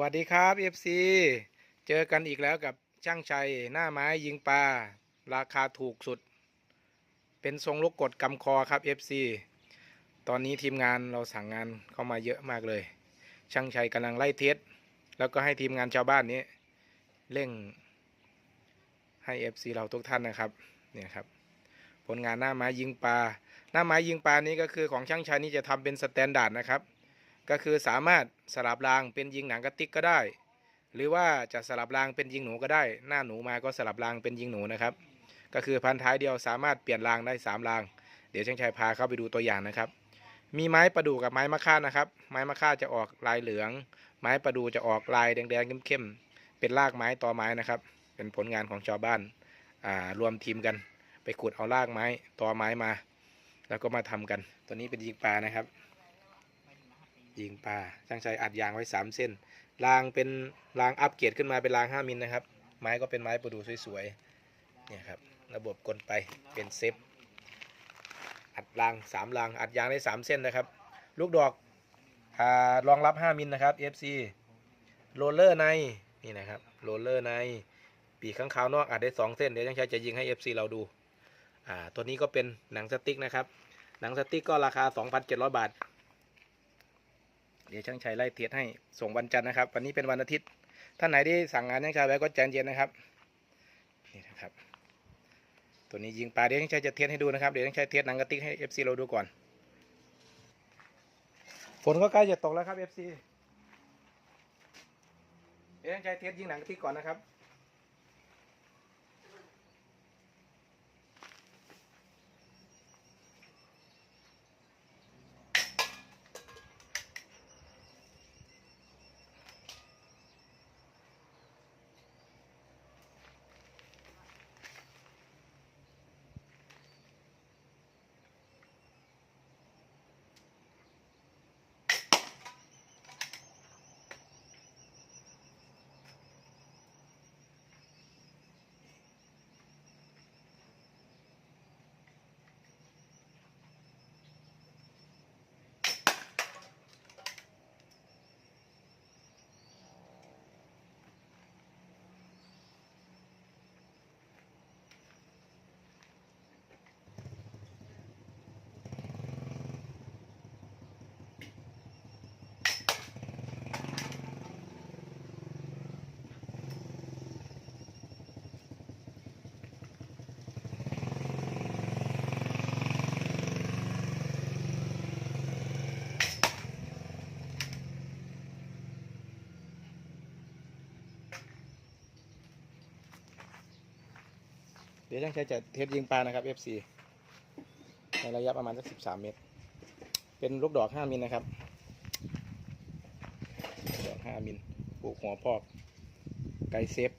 วัสดีครับ FC เจอกันอีกแล้วกับช่างชัยหน้าไม้ยิงปลาราคาถูกสุด เป็นทรงลูกกดกำคอครับ FC ตอนนี้ทีมงานเราสั่งงานเข้ามาเยอะมากเลย ช่างชัยกำลังไล่เทสแล้วก็ให้ทีมงานชาวบ้านนี้เร่งให้ FC เราทุกท่านนะครับเนี่ยครับ ผลงานหน้าไม้ยิงปลาหน้าไม้ยิงปลานี้ก็คือของช่างชัยนี่จะทำเป็นสแตนดาร์ดนะครับ ก็คือสามารถสลับรางเป็นยิงหนังกระติกก็ได้ หรือว่าจะสลับรางเป็นยิงหนูก็ได้ หน้าหนูมาก็สลับรางเป็นยิงหนูนะครับ ก็คือพันท้ายเดียวสามารถเปลี่ยนรางได้สามราง เดี๋ยวช่างชัยพาเข้าไปดูตัวอย่างนะครับ มีไม้ประดู่กับไม้มะค่านะครับ ไม้มะค่าจะออกลายเหลือง ไม้ประดู่จะออกลายแดงๆเข้มๆเป็นรากไม้ต่อไม้นะครับ เป็นผลงานของชาวบ้านอ่ารวมทีมกัน ไปขุดเอารากไม้ต่อไม้มา แล้วก็มาทำกัน ตัวนี้เป็นยิงปลานะครับ ยิงปลาช่างชัยอัดยางไว้สามเส้นรางเป็นรางอัปเกรดขึ้นมาเป็นรางห้ามิลนะครับ ไม้ก็เป็นไม้ประดูสวยๆเนี่ยครับระบบกลไปเป็นเซฟอัดรางสามรางอัดยางได้สามเส้นนะครับ ลูกดอกอรองรับห้ามิลนะครับ FC โรลเลอร์ในนี่นะครับโรลเลอร์ในปีกข้างขาวนอกอัดได้สองเส้นเดี๋ยวช่างชัยจะยิงให้ FC เราดูอ่าตัวนี้ก็เป็นหนังสติ๊กนะครับหนังสติ๊กก็ราคา 2,700 บาท เดี๋ยวช่างชัยไล่เทียดให้ส่งวันจันทร์นะครับ วันนี้เป็นวันอาทิตย์ท่านไหนที่สั่งงานช่างชัยไว้ก็ใจเย็นนะครับนี่นะครับ ตัวนี้ยิงปลาเดี๋ยวช่างชัยจะเทียดให้ดูนะครับเดี๋ยวช่างชัยเทียดหนังกระติกให้เอฟซีเราดูก่อนฝนก็ใกล้จะตกแล้วครับเอฟซีเดี๋ยวช่างชัยเทียดยิงหนังกระติกก่อนนะครับ ดี๋ยวช่างชัยจะเทสยิงปลานะครับ FC ในระยะประมาณสัก13เมตร เป็นลูกดอก5มิลนะครับดอก5มิลปลูกหัวพอก ไกเซฟ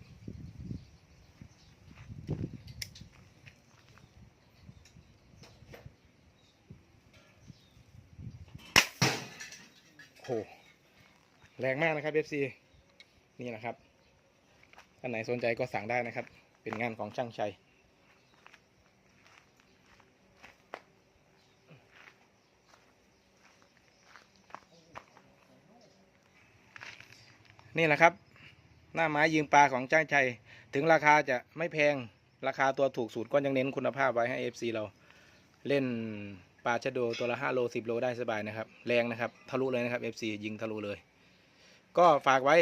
โหแรงมากนะครับ FC นี่นะครับท่านไหนสนใจก็สั่งได้นะครับ เป็นงานของช่างชัย นี่แหละครับ หน้าไม้ยิงปลาของช่างชัย ถึงราคาจะไม่แพงราคาตัวถูกสูตรก็ยังเน้นคุณภาพไว้ให้ FC เราเล่นปลาชะโดตัวละ5โล10 โลได้สบายนะครับ แรงนะครับ ทะลุเลยนะครับ FC ยิงทะลุเลย ก็ฝากไว้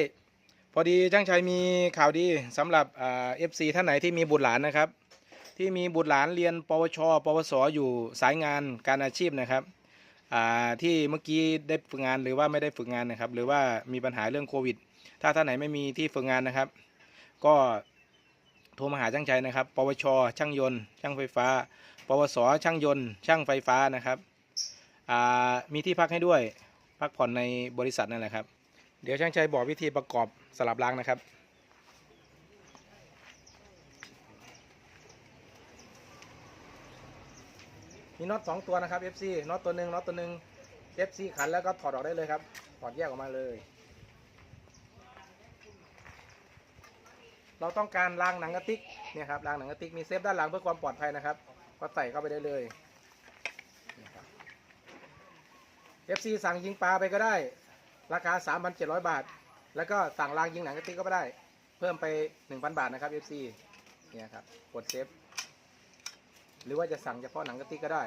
พอดีช่างชัยมีข่าวดีสำหรับเอฟซีท่านไหนที่มีบุตรหลานนะครับ ที่มีบุตรหลานเรียน ปวช ปวสอยู่สายงานการอาชีพนะครับ ที่เมื่อกี้ได้ฝึกงานหรือว่าไม่ได้ฝึกงานนะครับ หรือว่ามีปัญหาเรื่องโควิด ถ้าท่านไหนไม่มีที่ฝึกงานนะครับ ก็โทรมาหาช่างชัยนะครับ ปวช ช่างยนต์ ช่างไฟฟ้า ปวส ช่างยนต์ ช่างไฟฟ้านะครับ มีที่พักให้ด้วย พักผ่อนในบริษัทนั่นแหละครับ เดี๋ยวช่างชัยบอกวิธีประกอบสลับรางนะครับ มีน็อตสองตัวนะครับ FC น็อตตัวหนึ่งน็อตตัวหนึ่ง FC ขันแล้วก็ถอดออกได้เลยครับ ถอดแยกออกมาเลย เราต้องการรางหนังกระติกเนี่ยครับรางหนังกระติกมีเซฟด้านหลังเพื่อความปลอดภัยนะครับ ก็ใส่เข้าไปได้เลย FC สั่งยิงปลาไปก็ได้ ราคา 3,700 บาท แล้วก็สั่งรางยิงหนังกระติกก็ได้ เพิ่มไป 1,000 บาทนะครับ FC เนี่ยครับกดเซฟ หรือว่าจะสั่งเฉพาะหนังกะติกก็ได้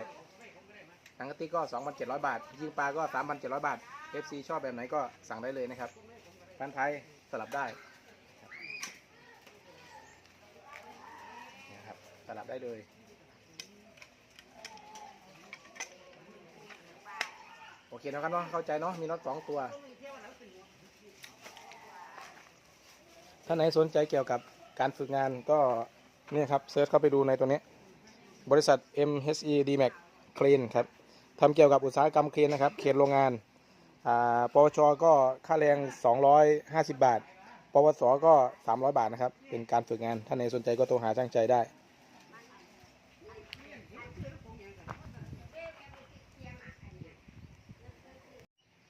หนังกะติกก็ 2,700 บาท ยิงปลาก็ 3,700 บาท FC ชอบแบบไหนก็สั่งได้เลยนะครับพันไทยสลับได้นี่ยครับสลับได้เลยโอเคนะครับเนาะเข้าใจเนาะมีน็อตสองตัว ถ้าไหนสนใจเกี่ยวกับการฝึกงานก็เนี่ยครับเซิร์ชเข้าไปดูในตัวนี้ บริษัท MHE DMAX Clean ครับทำเกี่ยวกับอุตสาหกรรมเคลนนะครับ เขตโรงงานอ่าปวช ก็ค่าแรง 250 บาท ปวส ก็ 300 บาทนะครับ เป็นการฝึกงานถ้าไหนสนใจก็โทรหาช่างใจได้